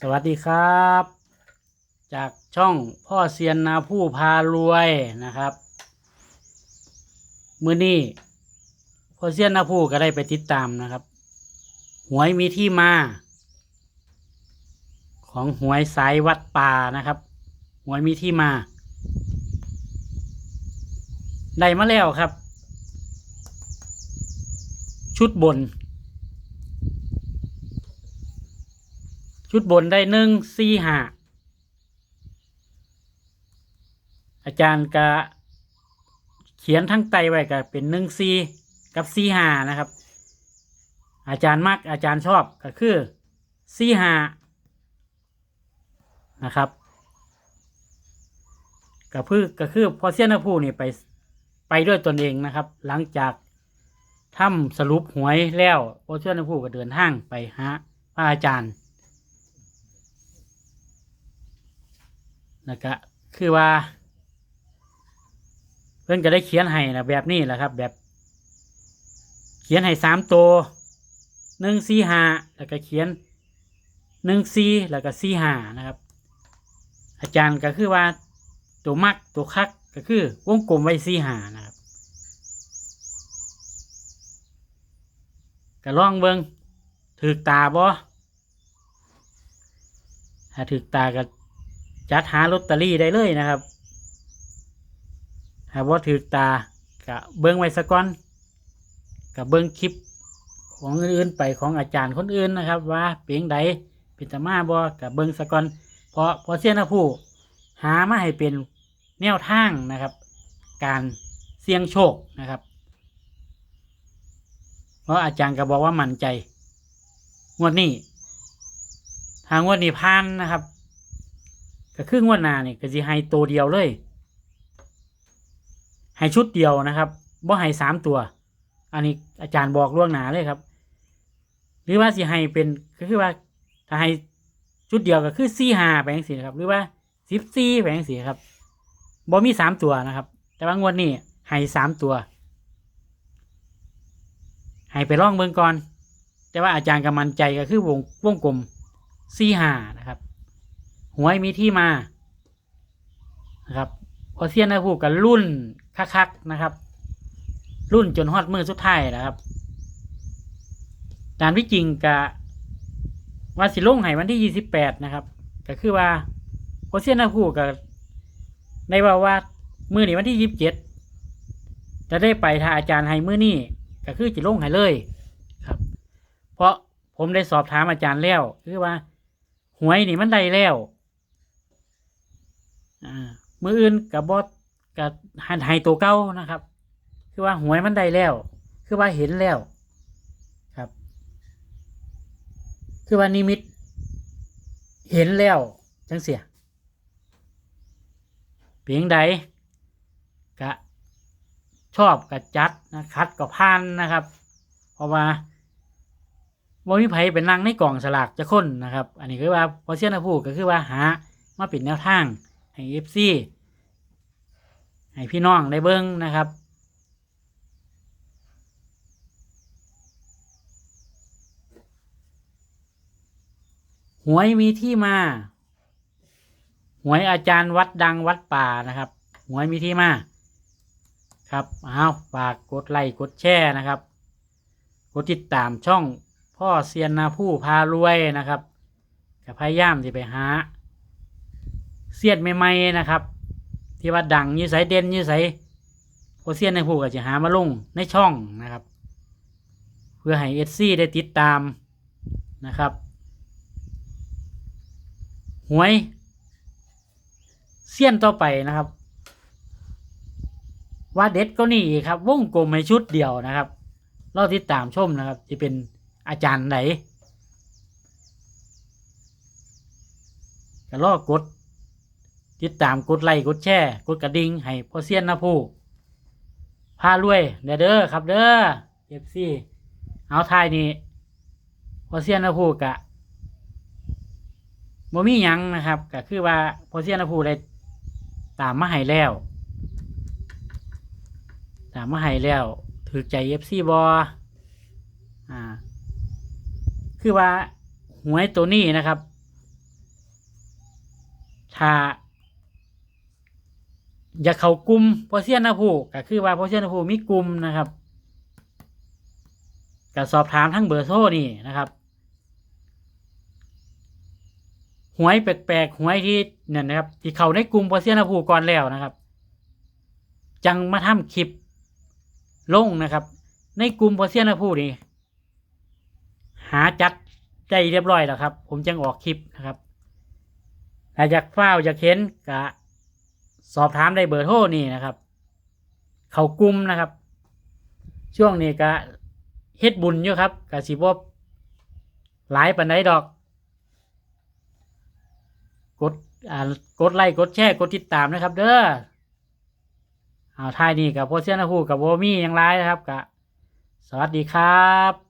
สวัสดีครับ จากช่องพ่อเซียนนาผู้พารวยนะครับ มือนี้พ่อเซียนนาผู้ก็ได้ไปติดตามนะครับ หวยมีที่มา ของหวยสายวัดป่านะครับ หวยมีที่มา ได้มาแล้วครับ ชุดบน ชุดบนได้หนึ่งสี่ห้าอาจารย์ก็เขียนทั้งไตไว้ก็เป็นหนึ่งสี่กับสี่ห้านะครับ อาจารย์มักอาจารย์ชอบก็คือสี่ห้านะครับก็คือก็คือพอเสี้ยนนผู้นี่ไปไปด้วยตนเองนะครับ หลังจากทำสรุปหวยแล้วพอเสี้ยนนผู้ก็เดินทางไปหาพระอาจารย์ นะก็คือว่า เพื่อนก็ได้เขียนให้นะแบบนี้แหละครับ แบบ เขียนให้สามตัวหนึ่งสี่ห้าแล้วก็เขียนหนึ่งสี่แล้วก็สี่ห้านะครับ อาจารย์ก็คือว่าตัวมักตัวคักก็คือวงกลมไว้สี่ห้านะครับก็ลองเบิงถือตาบ่ถ้าถือตาก็ จัดหาลอตเตอรี่ได้เลยนะครับ หากว่าถือตากะเบิ้งไว้สะก่อนกับเบิ้งคลิปของอื่นๆไปของอาจารย์คนอื่นนะครับ ว่าเปียงใดปิตามาบอกับเบิ้งสะก่อนเพราะพอเสียนะผู้หามาให้เป็นแนวทางนะครับ การเสี่ยงโชคนะครับ เพราะอาจารย์ก็บอกว่ามั่นใจงวดนี้ทางงวดนี้พานนะครับ ก็คืองวดหน้านี่ก็สิให้ตัวเดียวเลยให้ชุดเดียวนะครับบ่ให้สามตัว อันนี้อาจารย์บอกล่วงหน้าเลยครับ หรือว่าสิให้เป็นก็คือว่าถ้าให้ชุดเดียวก็คือสี่ห้าไปจังสี่ครับ หรือว่าสิบสี่ไปจังสี่ครับบ่มีสามตัวนะครับ แต่ว่างวดนี้ให้สามตัว ให้ไปล่องเบิงก่อน แต่ว่าอาจารย์กำมันใจก็คือวงวงกลมสี่ห้านะครับ หวยมีที่มานะครับพอเซียนนะพูดกันรุ่นคักๆนะครับ รุ่นจนฮอดมือสุดท้ายนะครับตามที่จริงกะว่าสิลงให้วันที่ยี่สิบแปดนะครับ ก็คือว่าพอเซียนนะพูดกับในว่าว่ามือนี้วันที่ยี่สิบเจ็ดจะได้ไปถ้าอาจารย์ให้มือนี้ก็คือจะลงให้เลยครับ เพราะผมได้สอบถามอาจารย์แล้ว คือว่าหวยนี่มันได้แล้ว อ่ามืออื่นกับบอสกับหันไฮตัวเก้านะครับ คือว่าหวยมันได้แล้ว คือว่าเห็นแล้วครับ คือว่านิมิต เห็นแล้วจังเสียเพียงใดกะชอบกะจัดนะคัดกับพานนะครับ เพราะว่าบ่มีไผเป็นนั่งในกล่องสลากจะค้นนะครับ อันนี้คือว่าพอเสียนะผู้ก็คือว่าหามาปิดแนวทาง ให้เอฟซีให้พี่น้องได้เบิ้งนะครับ หวยมีที่มา หวยอาจารย์วัดดังวัดป่านะครับ หวยมีที่มา ครับเอาฝากกดไลค์กดแชร์นะครับ กดติดตามช่องพ่อเซียนนาผู้พารวยนะครับก็พยายามที่ไปหา เสียดใหม่ๆนะครับ ที่ว่าดังยื้อใสเด่นยื้อใสโอเซียนในผู้ก็จะหามาลงในช่องนะครับ เพื่อให้เอสซีได้ติดตามนะครับหวยเสี้ยนต่อไปนะครับ ว่าเด็ดก็นี่อีกครับวงกลมในชุดเดียวนะครับรอติดตามชมนะครับ จะเป็นอาจารย์ไหนก็รอกด ติดตามกดไลค์กดแชร์กดกระดิ่งให้พ่อเซียนนะผู้พารวยเด้อเด้อครับเด้อเอฟซีเอาทายนี่พ่อเซียนนะผู้กะบ่มีหยังนะครับก็คือว่าพ่อเซียนนะผู้ได้ตามมาให้แล้ว ตามมาให้แล้วถือใจเอฟซีบออ่า คือว่าหวยตัวนี้นะครับถ้า อยากเข้ากลุ่มพอเซียนนาผูก็คือว่าพอเซียนนาผู้มีกลุ่มนะครับก็สอบถามทั้งเบอร์โทรนี่นะครับหวยแปลกๆหวยที่เนี่ยนะครับที่เขาในกลุ่มพอเซียนนาผู้ก่อนแล้วนะครับ จังมาทำคลิปลงนะครับ ในกลุ่มพอเซียนนาผู้นี่หาจัดได้เรียบร้อยแล้วครับ ผมจังออกคลิปนะครับถ้าอยากเฝ้าอยากเห็นก็ สอบถามได้เบอร์โทรนี่นะครับ เขากุมนะครับ ช่วงนี้ก็เฮ็ดบุญอยู่ครับก็สิบ่หลายปานใดดอก กดอ่ากดไลค์กดแชร์กดติดตามนะครับ เด้อเอาท้ายนี้กับโพเซียนะฮูกับโวมี่ยังไลนะครับกะสวัสดีครับ